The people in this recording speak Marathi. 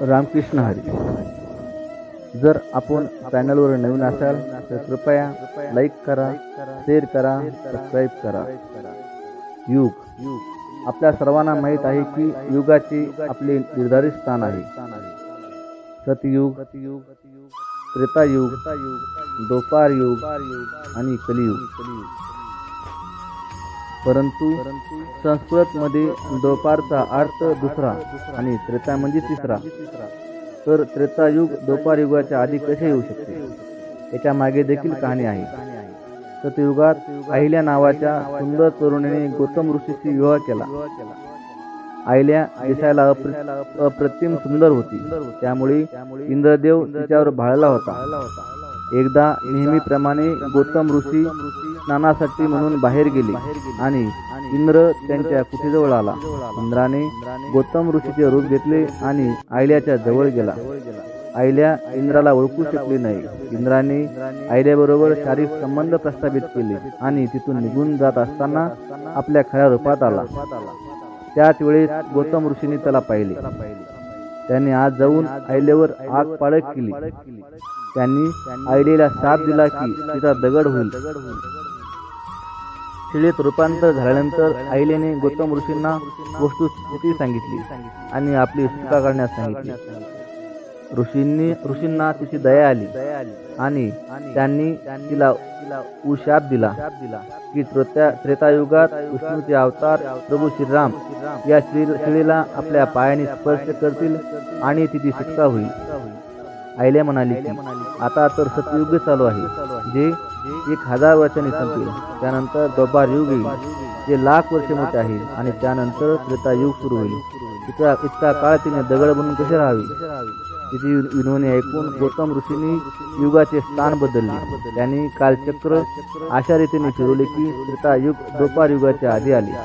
रामकृष्ण हरी. जर आपण चॅनलवर नवीन असाल तर कृपया लाईक करा शेअर करा सबस्क्राईब करा. युग. आपल्या सर्वांना माहीत आहे की युगाचे आपले निर्धारित स्थान आहे. सतयुग त्रेतायुग दोपार युग आणि कलियुग. परंतु संस्कृत मध्ये दोपारचा अर्थ दुसरा आणि त्रेता म्हणजे तिसरा. तर त्रेतायुग दोपार युगाच्या आधी कसे येऊ शकते? याच्या मागे देखील कहाणी आहे. सतयुगात अहिल्या नावाच्या सुंदर तरुणीने गौतम ऋषीशी विवाह केला. आईल्या दिसायला अप्रतिम सुंदर होती. त्यामुळे इंद्रदेव तिच्यावर भाळला होता. एकदा नेहमीप्रमाणे गौतम ऋषी स्नानासाठी म्हणून बाहेर गेले आणि इंद्र त्यांच्या कुठेजवळ आला. इंद्राने गौतम ऋषीचे रूप घेतले आणि आयल्याच्या जवळ गेला. आयल्या इंद्राला ओळखू शकली नाही. इंद्राने आयल्याबरोबर शारीरिक संबंध प्रस्थापित केले आणि तिथून निघून जात असताना आपल्या खऱ्या रूपात आला. त्याच वेळेस गौतम ऋषीने त्याला पाहिले. त्यांनी आज जाऊन आयल्यावर आग पाळक केली. त्यांनी आयलेला साप दिला की तिचा दगड होईल. शिळेत रूपांतर झाल्यानंतर आईलेने गौतम ऋषींना वस्तुस्थिती सांगितली आणि आपली सुटका करण्यास सांगितली. ऋषींनी ऋषींना तिची दया आली आणि त्यांनी तिला उशाप दिला की त्रेता त्रेतायुगात विष्णूचे अवतार प्रभू श्रीराम या श्री आपल्या पायाने स्पर्श करतील आणि तिची शिक्षा होईल. आईल्या म्हणाली की आता तर सतयुग चालू आहे जे एक हजार वर्षांनी संपेल. त्यानंतर दोबार युग येईल जे लाख वर्ष मोठे आहे आणि त्यानंतर त्रेतायुग सुरू होईल. इतका इतका काळ तिने दगड बनून कसे राहावे? तिथे विनवणी ऐकून गौतम ऋषींनी युगाचे स्थान बदलले. त्यांनी कालचक्र अशा रीतीने फिरवले की त्रेतायुग दोपार युगाच्या आधी आले.